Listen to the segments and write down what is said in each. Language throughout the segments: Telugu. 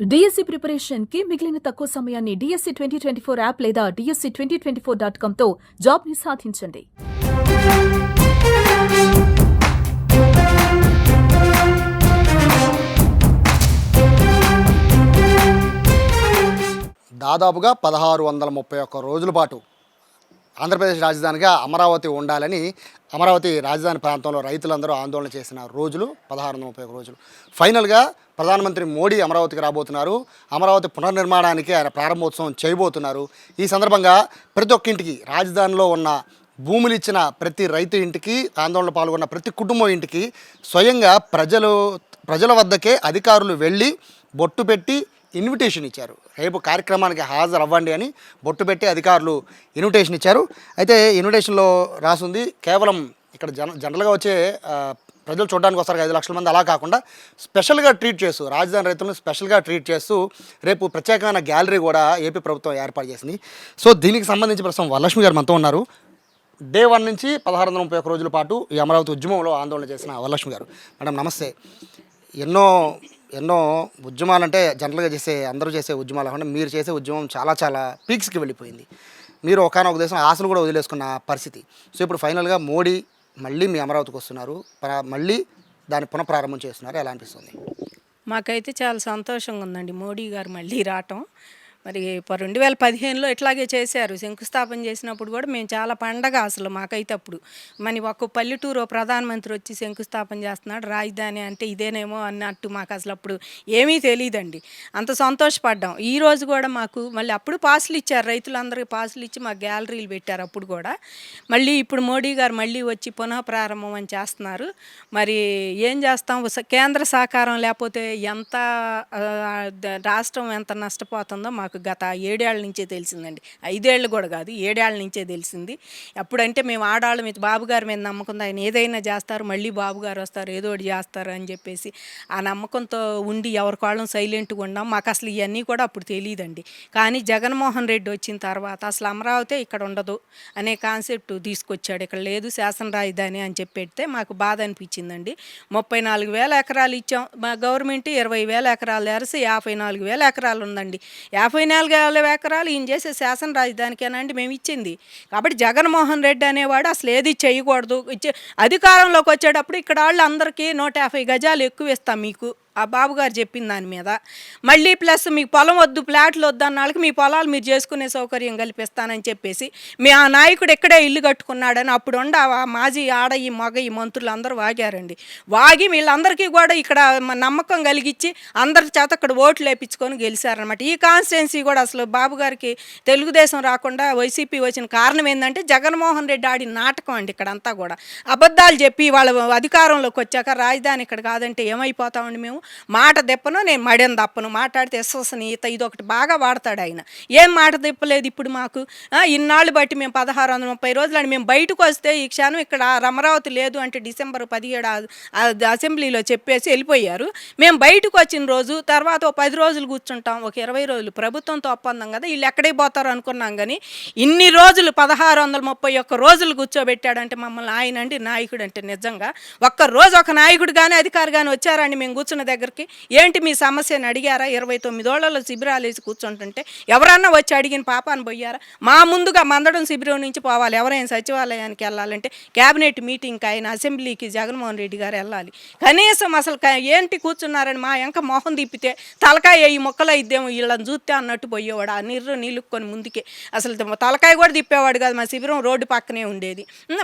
డిఎస్సీ ప్రిపరేషన్కి మిగిలిన తక్కువ సమయాన్ని DSC twenty twenty four app లేదా DSC twenty twenty four dot కామ్తో జాబ్ని సాధించండి దాదాపుగా పదహారు వందల ముప్పై ఒక్క రోజుల పాటు ఆంధ్రప్రదేశ్ రాజధానిగా అమరావతి ఉండాలని అమరావతి రాజధాని ప్రాంతంలో రైతులందరూ ఆందోళన చేసిన రోజులు పదహారు వందల ముప్పై రోజులు. ఫైనల్గా ప్రధానమంత్రి మోడీ అమరావతికి రాబోతున్నారు. అమరావతి పునర్నిర్మాణానికి ఆయన ప్రారంభోత్సవం చేయబోతున్నారు. ఈ సందర్భంగా ప్రతి ఒక్కింటికి రాజధానిలో ఉన్న భూములు ఇచ్చిన ప్రతి రైతు ఇంటికి ఆందోళన పాల్గొన్న ప్రతి కుటుంబం ఇంటికి స్వయంగా ప్రజలు ప్రజల వద్దకే అధికారులు వెళ్ళి బొట్టు పెట్టి ఇన్విటేషన్ ఇచ్చారు. రేపు కార్యక్రమానికి హాజరు అవ్వండి అని బొట్టు పెట్టి అధికారులు ఇన్విటేషన్ ఇచ్చారు. అయితే ఇన్విటేషన్లో రాసింది కేవలం ఇక్కడ జన జనరల్గా వచ్చే ప్రజలు చూడడానికి వస్తారు ఐదు లక్షల మంది అలా కాకుండా స్పెషల్గా ట్రీట్ చేస్తూ రాజధాని రైతులను స్పెషల్గా ట్రీట్ చేస్తూ రేపు ప్రత్యేకమైన గ్యాలరీ కూడా ఏపీ ప్రభుత్వం ఏర్పాటు చేసింది. సో దీనికి సంబంధించి ప్రస్తుతం వరలక్ష్మి గారు మనతో ఉన్నారు. డే వన్ నుంచి పదహారు వందల ముప్పై ఒక్క రోజుల పాటు ఈ అమరావతి ఉద్యమంలో ఆందోళన చేసిన వరలక్ష్మి గారు. మేడం నమస్తే. ఎన్నో ఎన్నో ఉద్యమాలు అంటే జనరల్గా చేసే అందరూ చేసే ఉద్యమాలు. కాకుండా మీరు చేసే ఉద్యమం చాలా చాలా పీక్స్కి వెళ్ళిపోయింది. మీరు ఒకనొక దేశం ఆశలు కూడా వదిలేసుకున్న పరిస్థితి. సో ఇప్పుడు ఫైనల్గా మోడీ మళ్ళీ మీ అమరావతికి వస్తున్నారు. మళ్ళీ దాన్ని పునఃప్రారంభం చేస్తున్నారు. ఎలా అనిపిస్తుంది? మాకైతే చాలా సంతోషంగా ఉందండి. మోడీ గారు మళ్ళీ రావటం. మరి రెండు వేల పదిహేనులో ఇట్లాగే చేశారు. శంకుస్థాపన చేసినప్పుడు కూడా మేము చాలా పండగ అసలు మాకైతే అప్పుడు. మన ఒక్క పల్లెటూరు ప్రధానమంత్రి వచ్చి శంకుస్థాపన చేస్తున్నాడు. రాజధాని అంటే ఇదేనేమో అన్నట్టు మాకు అసలు అప్పుడు ఏమీ తెలియదండి అంత సంతోషపడ్డాం. ఈ రోజు కూడా మాకు మళ్ళీ అప్పుడు పాసులు ఇచ్చారు. రైతులందరికీ పాసులు ఇచ్చి మాకు గ్యాలరీలు పెట్టారు అప్పుడు కూడా. మళ్ళీ ఇప్పుడు మోడీ గారు మళ్ళీ వచ్చి పునః ప్రారంభం అని చేస్తున్నారు. మరి ఏం చేస్తాం? స- కేంద్ర సహకారం లేకపోతే ఎంత రాష్ట్రం ఎంత నష్టపోతుందో మాకు మాకు గత ఏడేళ్ళ నుంచే తెలిసిందండి. ఐదేళ్ళు కూడా కాదు ఏడేళ్ళ నుంచే తెలిసింది. అప్పుడంటే మేము ఆడవాళ్ళ మీద బాబుగారి మీద నమ్మకం ఆయన ఏదైనా చేస్తారు మళ్ళీ బాబుగారు వస్తారు ఏదో ఒకటి చేస్తారు అని చెప్పేసి ఆ నమ్మకంతో ఉండి ఎవరికాళ్ళం సైలెంట్గా ఉన్నాం. మాకు అసలు ఇవన్నీ కూడా అప్పుడు తెలియదండి కానీ జగన్మోహన్ రెడ్డి వచ్చిన తర్వాత అసలు అమరావతి ఇక్కడ ఉండదు అనే కాన్సెప్ట్ తీసుకొచ్చాడు. ఇక్కడ లేదు శాసన రాజధాని అని చెప్పెడితే మాకు బాధ అనిపించిందండి. ముప్పై నాలుగు వేల ఎకరాలు ఇచ్చాం. మా గవర్నమెంట్ ఇరవై వేల ఎకరాలు ఎరసి యాభై నాలుగు వేల ఎకరాలు ఉందండి. యాభై నాలుగు ఎకరాలు ఈయన చేసే శాసన రాజధానికేనండి మేము ఇచ్చింది. కాబట్టి జగన్మోహన్ రెడ్డి అనేవాడు అసలు ఏది చేయకూడదు. ఇచ్చే అధికారంలోకి వచ్చేటప్పుడు ఇక్కడ వాళ్ళు అందరికీ నూట యాభై గజాలు ఎక్కువ ఇస్తాం మీకు. ఆ బాబుగారు చెప్పిన దాని మీద. మళ్ళీ ప్లస్ మీకు పొలం వద్దు ప్లాట్లు వద్దు అన్న వాళ్ళకి మీ పొలాలు మీరు చేసుకునే సౌకర్యం కల్పిస్తానని చెప్పేసి మీ ఆ నాయకుడు ఎక్కడే ఇల్లు కట్టుకున్నాడని అప్పుడు ఉండ మాజీ ఆడ ఈ మగ ఈ మంత్రులు అందరూ వాగారండి. వాగి వీళ్ళందరికీ కూడా ఇక్కడ నమ్మకం కలిగించి అందరి చేత ఇక్కడ ఓట్లు వేపించుకొని గెలిచారనమాట ఈ కాన్స్టిట్యున్సీ కూడా అసలు బాబు గారికి తెలుగుదేశం రాకుండా వైసీపీ వచ్చిన కారణం ఏంటంటే జగన్మోహన్ రెడ్డి ఆడిన నాటకం అండి ఇక్కడంతా కూడా. అబద్ధాలు చెప్పి వాళ్ళ అధికారంలోకి వచ్చాక రాజధాని ఇక్కడ కాదంటే ఏమైపోతామండి మేము? మాట దెప్పను నేను మడెం దప్పను. మాట్లాడితే విశ్వసనీయత ఇది ఒకటి బాగా వాడతాడు ఆయన. ఏం మాట దెప్పలేదు ఇప్పుడు మాకు? ఇన్నాళ్ళు బట్టి మేము పదహారు వందల ముప్పై రోజులు అని మేము బయటకు వస్తే ఈ క్షణం ఇక్కడ అమరావతి లేదు అంటే డిసెంబర్ పదిహేడు అసెంబ్లీలో చెప్పేసి వెళ్ళిపోయారు. మేము బయటకు వచ్చిన రోజు తర్వాత ఒక పది రోజులు కూర్చుంటాం. ఒక ఇరవై రోజులు. ప్రభుత్వంతో ఒప్పందం కదా వీళ్ళు ఎక్కడే పోతారు అనుకున్నాం కానీ ఇన్ని రోజులు పదహారు వందల ముప్పై ఒక్క రోజులు కూర్చోబెట్టాడంటే మమ్మల్ని ఆయన అండి నాయకుడు అంటే నిజంగా. ఒక్క రోజు ఒక నాయకుడు కానీ అధికారి కానీ వచ్చారండి మేము కూర్చున్న దగ్గరికి ఏంటి మీ సమస్యని అడిగారా? ఇరవై తొమ్మిదోళ్ళలో శిబిరాలు వేసి కూర్చుంటుంటే ఎవరన్నా వచ్చి అడిగిన పాపాన్ని పోయారా మా ముందుగా మందడం శిబిరం నుంచి పోవాలి. ఎవరైనా సచివాలయానికి వెళ్ళాలంటే క్యాబినెట్ మీటింగ్కి ఆయన అసెంబ్లీకి జగన్మోహన్ రెడ్డి గారు వెళ్ళాలి. కనీసం అసలు ఏంటి కూర్చున్నారని మా ఎంక మొహం తిప్పితే తలకాయ ఈ మొక్కలు ఇద్దేమో వీళ్ళని చూస్తే అన్నట్టు పోయేవాడు. ఆ నీరు నీళ్ళుకొని ముందుకే అసలు తలకాయ కూడా తిప్పేవాడు కాదు. మా శిబిరం రోడ్డు పక్కనే ఉండేది.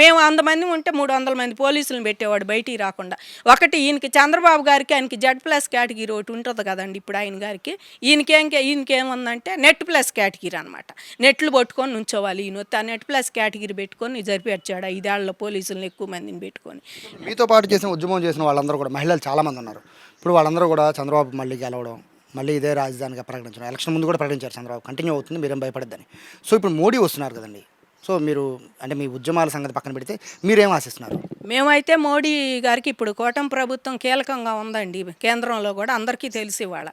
మేము వంద మంది ఉంటే మూడు వందల మంది పోలీసులను పెట్టేవాడు బయటికి రాకుండా. ఒకటి ఈయనకి చంద్రబాబు గారికి ఆయనకి జెడ్ ప్లస్ కేటగిరీ ఒకటి ఉంటుంది కదండి ఇప్పుడు ఆయన గారికి. ఈయనకేం ఈయనకేముందంటే నెట్ ప్లస్ కేటగిరీ అనమాట నెట్లు పట్టుకొని నుంచోవాలి ఈయన వస్తే. ఆ నెట్ ప్లస్ కేటగిరీ పెట్టుకొని జరిపేర్చాడు ఐదేళ్ళ పోలీసులను ఎక్కువ మందిని పెట్టుకొని. మీతో పాటు చేసిన ఉద్యమం చేసిన వాళ్ళందరూ కూడా మహిళలు చాలామంది ఉన్నారు. ఇప్పుడు వాళ్ళందరూ కూడా చంద్రబాబు మళ్ళీ గెలవడం మళ్ళీ ఇదే రాజధానిగా ప్రకటించడం ఎలక్షన్ ముందు కూడా ప్రకటించారు చంద్రబాబు. కంటిన్యూ అవుతుంది మీరేం భయపడద్దని. సో ఇప్పుడు మోడీ వస్తున్నారు కదండి. సో మీరు అంటే మీ ఉద్యమాల సంగతి పక్కన పెడితే మీరేం ఆశిస్తున్నారు? మేమైతే మోడీ గారికి ఇప్పుడు కూటమి ప్రభుత్వం కీలకంగా ఉందండి కేంద్రంలో కూడా అందరికీ తెలుసు ఇవాళ.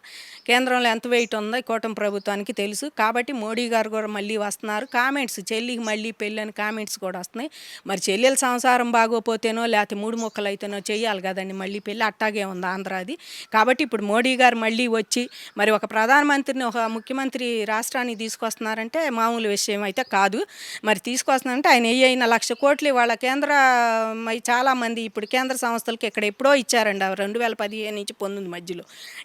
కేంద్రంలో ఎంత వెయిట్ ఉందో కూటమి ప్రభుత్వానికి తెలుసు. కాబట్టి మోడీ గారు కూడా మళ్ళీ వస్తున్నారు. కామెంట్స్ చెల్లికి మళ్ళీ పెళ్ళి అని కామెంట్స్ కూడా వస్తున్నాయి. మరి చెల్లెల సంసారం బాగోపోతేనో లేకపోతే మూడు మొక్కలు అయితేనో చేయాలి కదండి. మళ్ళీ పెళ్ళి అట్టాగే ఉంది ఆంధ్రాది. కాబట్టి ఇప్పుడు మోడీ గారు మళ్ళీ వచ్చి మరి ఒక ప్రధానమంత్రిని ఒక ముఖ్యమంత్రి రాష్ట్రానికి తీసుకొస్తున్నారంటే మామూలు విషయం అయితే కాదు. మరి తీసుకొస్తున్నారంటే ఆయన ఏ అయిన లక్ష కోట్లు వాళ్ళ కేంద్ర చాలామంది ఇప్పుడు కేంద్ర సంస్థలకి ఇక్కడ ఎప్పుడో ఇచ్చారండి. రెండు వేల పదిహేను నుంచి పొందింది మధ్యలో.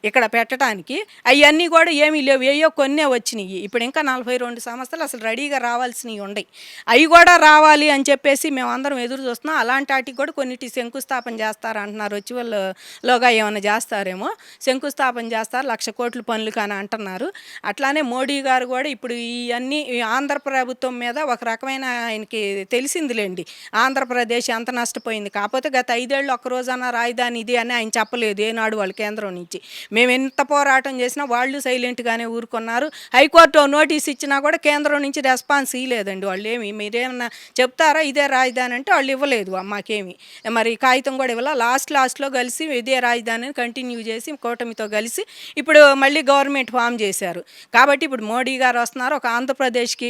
ఇక్కడ పెట్టడానికి అవన్నీ కూడా ఏమీ లేవు. ఏయో కొన్నే వచ్చినాయి. ఇప్పుడు ఇంకా నలభై రెండు సంస్థలు అసలు రెడీగా రావాల్సినవి ఉన్నాయి. అవి కూడా రావాలి అని చెప్పేసి మేము అందరం ఎదురు చూస్తున్నాం. అలాంటి వాటికి కూడా కొన్నిటి శంకుస్థాపన చేస్తారు అంటున్నారు. వచ్చి వాళ్ళు లోగా ఏమైనా చేస్తారేమో. శంకుస్థాపన చేస్తారు. లక్ష కోట్ల పనులు కానీ అంటున్నారు. అట్లానే మోడీ గారు కూడా ఇప్పుడు ఇవన్నీ ఆంధ్ర ప్రభుత్వం మీద ఒక రకమైన ఆయనకి తెలిసిందిలేండి. ఆంధ్రప్రదేశ్ ఎంత నష్టపోయింది. కాకపోతే గత ఐదేళ్ళు ఒక్క రోజన్నా రాజధాని ఇది అని ఆయన చెప్పలేదు ఏనాడు వాళ్ళ కేంద్రం నుంచి. మేము ఎంత పోరాటం చేసినా వాళ్ళు సైలెంట్గానే ఊరుకున్నారు. హైకోర్టు నోటీస్ ఇచ్చినా కూడా కేంద్రం నుంచి రెస్పాన్స్ ఇవ్వలేదండి వాళ్ళు ఏమి. మీరేమన్నా చెప్తారా ఇదే రాజధాని అంటే వాళ్ళు ఇవ్వలేదు మాకేమి. మరి కాగితం కూడా ఇవ్వాల? లాస్ట్ లాస్ట్లో కలిసి ఇదే రాజధానిని కంటిన్యూ చేసి కూటమితో కలిసి ఇప్పుడు మళ్ళీ గవర్నమెంట్ ఫామ్ చేశారు. కాబట్టి ఇప్పుడు మోడీ గారు వస్తున్నారు. ఒక ఆంధ్రప్రదేశ్కి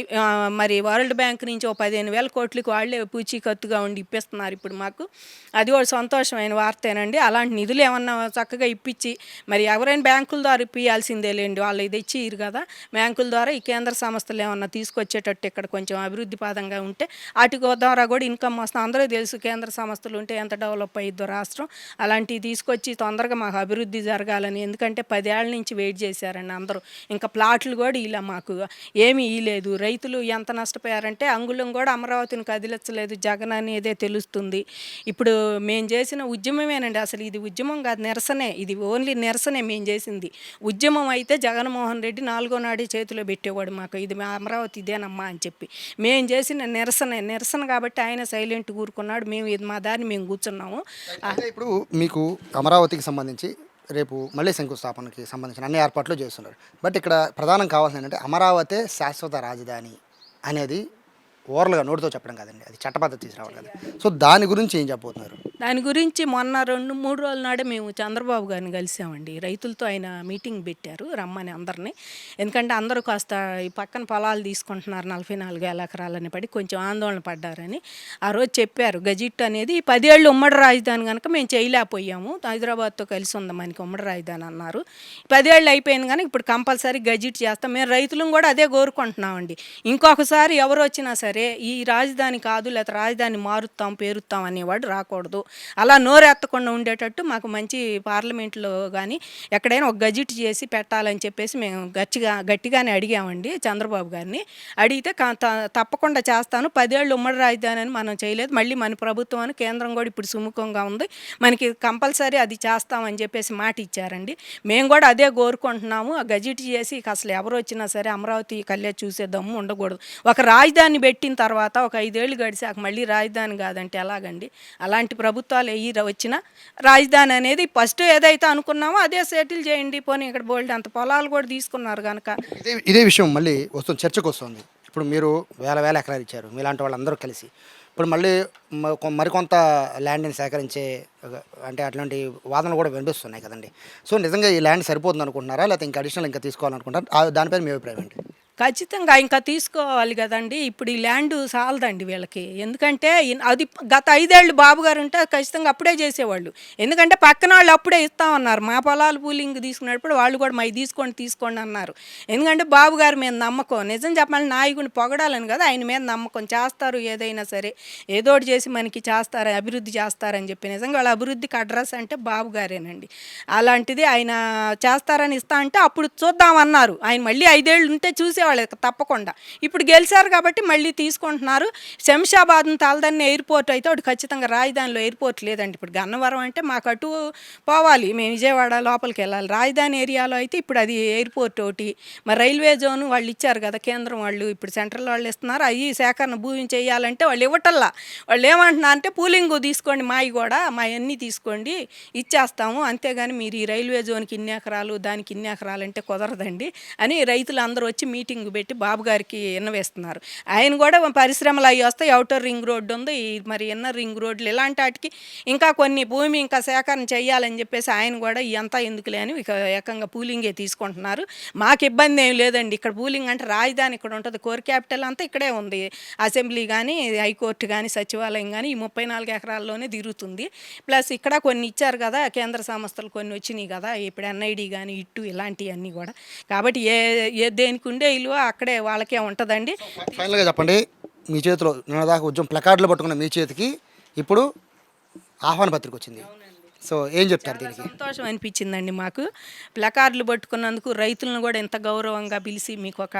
మరి వరల్డ్ బ్యాంక్ నుంచి ఓ పదిహేను వేల కోట్లకి వాళ్ళే పూచీకత్తుగా ఉండి ఇప్పిస్తున్నారు ఇప్పుడు మాకు. అది కూడా సంతోషమైన వార్తేనండి. అలాంటి నిధులు ఏమన్నా చక్కగా ఇప్పించి మరి ఎవరైనా బ్యాంకుల ద్వారా ఇప్పియాల్సిందే లేండి. వాళ్ళు ఇది ఇచ్చిరు కదా. బ్యాంకుల ద్వారా ఈ కేంద్ర సంస్థలు ఏమన్నా తీసుకొచ్చేటట్టు ఇక్కడ కొంచెం అభివృద్ధి పాదంగా ఉంటే వాటి ద్వారా కూడా ఇన్కమ్ వస్తుంది. అందరూ తెలుసు కేంద్ర సంస్థలు ఉంటే ఎంత డెవలప్ అయ్యిద్దో రాష్ట్రం. అలాంటివి తీసుకొచ్చి తొందరగా మాకు అభివృద్ధి జరగాలని ఎందుకంటే పదేళ్ళ నుంచి వెయిట్ చేశారండి అందరూ. ఇంకా ప్లాట్లు కూడా ఇలా మాకు ఏమీ ఇలేదు రైతులు ఎంత నష్టపోయారంటే అంగుళం కూడా అమరావతిని కదిలించలేదు. జగన్ అనేదే తెలుస్తుంది. ఇప్పుడు మేము చేసిన ఉద్యమమేనండి. అసలు ఇది ఉద్యమం కాదు నిరసనే. ఇది ఓన్లీ నిరసనే మేము చేసింది. ఉద్యమం అయితే జగన్మోహన్ రెడ్డి నాలుగో నాడే చేతిలో పెట్టేవాడు మాకు. ఇది మా అమరావతి ఇదేనమ్మా అని చెప్పి. మేము చేసిన నిరసనే నిరసన కాబట్టి ఆయన సైలెంట్ కూరుకున్నాడు మేము ఇది మా దాన్ని మేము కూర్చున్నాము. ఇప్పుడు మీకు అమరావతికి సంబంధించి రేపు మళ్ళీ శంకుస్థాపనకి సంబంధించిన అన్ని ఏర్పాట్లు చేస్తున్నారు. బట్ ఇక్కడ ప్రధానం కావాల్సింది ఏంటంటే అమరావతి శాశ్వత రాజధాని అనేది ఓరల్గా నోటితో చెప్పడం కాదండి. అది చట్టపద్ధతి తీసుకురావాలి కదా. సో దాని గురించి ఏం చెప్పబోతున్నారు? దాని గురించి మొన్న రెండు మూడు రోజుల నాడే మేము చంద్రబాబు గారిని కలిసామండి. రైతులతో ఆయన మీటింగ్ పెట్టారు రమ్మని అందరినీ. ఎందుకంటే అందరూ కాస్త ఈ పక్కన పొలాలు తీసుకుంటున్నారు నలభై నాలుగు వేల ఎకరాలని పడి కొంచెం ఆందోళన పడ్డారని ఆ రోజు చెప్పారు. గజిట్ అనేది పదేళ్ళు ఉమ్మడి రాజధాని కనుక మేము చేయలేకపోయాము. హైదరాబాద్తో కలిసి ఉంది మనకి ఉమ్మడి రాజధాని అన్నారు. పదేళ్ళు అయిపోయింది కానీ ఇప్పుడు కంపల్సరీ గజిట్ చేస్తాం. మేము రైతులను కూడా అదే కోరుకుంటున్నామండి. ఇంకొకసారి ఎవరు వచ్చినా సరే ఈ రాజధాని కాదు లేకపోతే రాజధాని మారుస్తాం పేరుస్తాం అనేవాడు రాకూడదు. అలా నోరెత్తకుండా ఉండేటట్టు మాకు మంచి పార్లమెంట్లో కానీ ఎక్కడైనా ఒక గజిట్ చేసి పెట్టాలని చెప్పేసి మేము గట్టిగా గట్టిగానే అడిగామండి చంద్రబాబు గారిని. అడిగితే తప్పకుండా చేస్తాను. పదేళ్ళు ఉమ్మడి రాజధాని అని మనం చేయలేదు. మళ్ళీ మన ప్రభుత్వం అని కేంద్రం కూడా ఇప్పుడు సుముఖంగా ఉంది. మనకి కంపల్సరీ అది చేస్తామని చెప్పేసి మాట ఇచ్చారండి. మేము కూడా అదే కోరుకుంటున్నాము. ఆ గజిట్ చేసి అసలు ఎవరు వచ్చినా సరే అమరావతి కళ్యాణ్ చూసే దమ్ము ఉండకూడదు. ఒక రాజధాని పెట్టి పెట్టిన తర్వాత ఒక ఐదేళ్ళు గడిచాక మళ్ళీ రాజధాని కాదంటే ఎలాగండి? అలాంటి ప్రభుత్వాలు ఎయ్యి వచ్చినా రాజధాని అనేది ఫస్ట్ ఏదైతే అనుకున్నామో అదే సెటిల్ చేయండి. పోనీ ఇక్కడ బోల్డ్ అంత పొలాలు కూడా తీసుకున్నారు కనుక ఇదే ఇదే విషయం మళ్ళీ వస్తుంది చర్చకు వస్తుంది ఇప్పుడు మీరు వేల వేల ఎకరాలు ఇచ్చారు. మీలాంటి వాళ్ళందరూ కలిసి. ఇప్పుడు మళ్ళీ మరికొంత ల్యాండ్ని సేకరించే అంటే అట్లాంటి వాదనలు కూడా వినిపిస్తున్నాయి కదండి. సో నిజంగా ఈ ల్యాండ్ సరిపోతుంది అనుకుంటున్నారా లేకపోతే ఇంకా అడిషనల్ ఇంకా తీసుకోవాలనుకుంటారా దానిపైన మీ అభిప్రాయం ఏంటి? ఖచ్చితంగా ఇంకా తీసుకోవాలి కదండి. ఇప్పుడు ఈ ల్యాండ్ చాలదండి వీళ్ళకి. ఎందుకంటే అది గత ఐదేళ్ళు బాబు గారు ఉంటే ఖచ్చితంగా అప్పుడే చేసేవాళ్ళు. ఎందుకంటే పక్కన వాళ్ళు అప్పుడే ఇస్తామన్నారు మా పొలాలు పూలింగ్ తీసుకున్నప్పుడు వాళ్ళు కూడా మై తీసుకోండి తీసుకోండి అన్నారు. ఎందుకంటే బాబు గారి మీద నమ్మకం. నిజం చెప్పాలి నాయకుడిని పొగడాలని కదా ఆయన మీద నమ్మకం. చేస్తారు ఏదైనా సరే. ఏదోటి చేసి మనకి చేస్తారు అభివృద్ధి చేస్తారని చెప్పి. నిజంగా వాళ్ళ అభివృద్ధికి అడ్రస్ అంటే బాబు గారేనండి. అలాంటిది ఆయన చేస్తారని ఇస్తా అంటే అప్పుడు చూద్దామన్నారు ఆయన మళ్ళీ ఐదేళ్ళు ఉంటే వాళ్ళకి తప్పకుండా. ఇప్పుడు గెలిచారు కాబట్టి మళ్ళీ తీసుకుంటున్నారు. శంషాబాద్ను తలదన్ని ఎయిర్పోర్ట్ అయితే ఒకటి ఖచ్చితంగా రాజధానిలో ఎయిర్పోర్ట్ లేదండి. ఇప్పుడు గన్నవరం అంటే మాకు అటు పోవాలి. మేము విజయవాడ లోపలికి వెళ్ళాలి. రాజధాని ఏరియాలో అయితే ఇప్పుడు అది ఎయిర్పోర్ట్ ఒకటి. మరి రైల్వే జోన్ వాళ్ళు ఇచ్చారు కదా కేంద్రం వాళ్ళు. ఇప్పుడు సెంట్రల్ వాళ్ళు ఇస్తున్నారు. అవి సేకరణ భూమి చేయాలంటే వాళ్ళు ఇవ్వటల్లా. వాళ్ళు ఏమంటున్నారు అంటే పూలింగ్ తీసుకోండి మావి కూడా మా అన్నీ తీసుకోండి ఇచ్చేస్తాము. అంతేగాని మీరు ఈ రైల్వే జోన్కి ఇన్ని ఎకరాలు దానికి ఇన్ని ఎకరాలు అంటే కుదరదండి అని రైతులు అందరూ వచ్చి మీటింగ్ మీటింగ్ పెట్టి బాబు గారికి విన్నవేస్తున్నారు ఆయన కూడా పరిశ్రమలు అవి వస్తాయి. అవుటర్ రింగ్ రోడ్డు ఉంది. మరి ఇన్నర్ రింగ్ రోడ్లు ఇలాంటి వాటికి ఇంకా కొన్ని భూమి ఇంకా సేకరణ చేయాలని చెప్పేసి ఆయన కూడా ఇదంతా ఎందుకులే అని ఇక ఏకంగా పూలింగే తీసుకుంటున్నారు. మాకు ఇబ్బంది ఏం లేదండి. ఇక్కడ పూలింగ్ అంటే రాజధాని ఇక్కడ ఉంటుంది. కోర్ క్యాపిటల్ అంతా ఇక్కడే ఉంది. అసెంబ్లీ కానీ హైకోర్టు కానీ సచివాలయం కానీ ఈ ముప్పై నాలుగు ఎకరాల్లోనే తిరుగుతుంది. ప్లస్ ఇక్కడ కొన్ని ఇచ్చారు కదా కేంద్ర సంస్థలు కొన్ని వచ్చినాయి కదా. ఇప్పుడు ఎన్ఐడి కానీ ఇట్టు ఇలాంటివన్నీ కూడా. కాబట్టి ఏ ఏ దేనికి ఉండే విలువ అక్కడే వాళ్ళకే ఉంటుందండి. ఫైనల్గా చెప్పండి మీ చేతిలో నిన్న దాకా ఉద్యమం ప్లకార్డులు పట్టుకున్న మీ చేతికి ఇప్పుడు ఆహ్వాన పత్రిక వచ్చింది. సో ఏం చెప్తారు దీనికి? సంతోషం అనిపించిందండి మాకు. ప్లకార్డులు పట్టుకున్నందుకు రైతులను కూడా ఎంత గౌరవంగా పిలిచి మీకు ఒక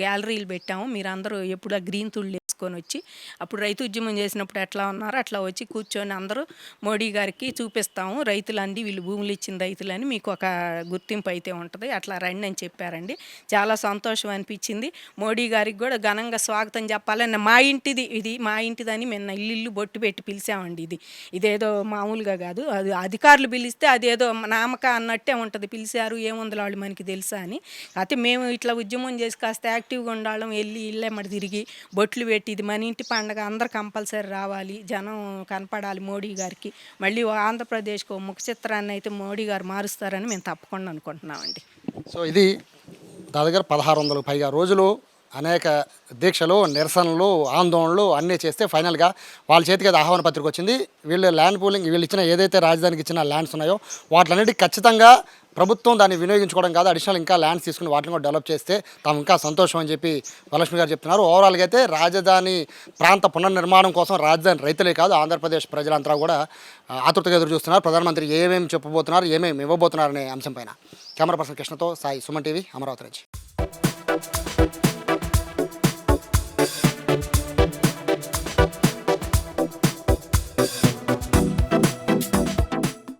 గ్యాలరీలు పెట్టాము. మీరు అందరూ ఎప్పుడు ఆ గ్రీన్ తుళ్ళు తీసుకొని వచ్చి అప్పుడు రైతు ఉద్యమం చేసినప్పుడు ఎట్లా ఉన్నారో అట్లా వచ్చి కూర్చొని అందరూ మోడీ గారికి చూపిస్తాము రైతులండి వీళ్ళు భూములు ఇచ్చిన రైతులని మీకు ఒక గుర్తింపు అయితే ఉంటుంది. అట్లా రండి అని చెప్పారండి. చాలా సంతోషం అనిపించింది. మోడీ గారికి కూడా ఘనంగా స్వాగతం చెప్పాలని మా ఇంటిది ఇది మా ఇంటిదని మేము ఇల్లు ఇల్లు బొట్టు పెట్టి పిలిచామండి ఇది. ఇదేదో మామూలుగా కాదు అది అధికారులు పిలిస్తే అదేదో నామక అన్నట్టే ఉంటుంది. పిలిచారు ఏముంది వాళ్ళు మనకి తెలుసా అని. అయితే మేము ఇట్లా ఉద్యమం చేసి కాస్త యాక్టివ్గా ఉండాలం వెళ్ళి ఇళ్ళెమ్మడి తిరిగి బొట్లు పెట్టి ఇది మన ఇంటి పండగ అందరు కంపల్సరీ రావాలి జనం కనపడాలి మోడీ గారికి. మళ్ళీ ఆంధ్రప్రదేశ్కు ముఖ చిత్రాన్ని అయితే మోడీ గారు మారుస్తారని మేము తప్పకుండా అనుకుంటున్నామండి. సో ఇది దాదాపు పదహారు వందలు పైగా రోజులు అనేక దీక్షలు నిరసనలు ఆందోళనలు అన్నీ చేస్తే ఫైనల్గా వాళ్ళ చేతికి అది ఆహ్వాన పత్రిక వచ్చింది. వీళ్ళు ల్యాండ్ పూలింగ్ వీళ్ళు ఇచ్చిన ఏదైతే రాజధానికి ఇచ్చిన ల్యాండ్స్ ఉన్నాయో వాటిలన్నిటికీ ఖచ్చితంగా ప్రభుత్వం దాన్ని వినియోగించుకోవడం కాదు అడిషనల్ ఇంకా ల్యాండ్స్ తీసుకుని వాటిని కూడా డెవలప్ చేస్తే తాము ఇంకా సంతోషం అని చెప్పి వరలక్ష్మి గారు చెప్తున్నారు. ఓవరాల్గా అయితే రాజధాని ప్రాంత పునర్నిర్మాణం కోసం రాజధాని రైతులే కాదు ఆంధ్రప్రదేశ్ ప్రజలంతా కూడా ఆతృతగా ఎదురు చూస్తున్నారు. ప్రధానమంత్రి ఏమేమి చెప్పబోతున్నారు ఏమేమి ఇవ్వబోతున్నారు అనే అంశంపైన కెమెరా పర్సన్ కృష్ణతో సాయి సుమన్ టీవీ అమరావతి నుంచి.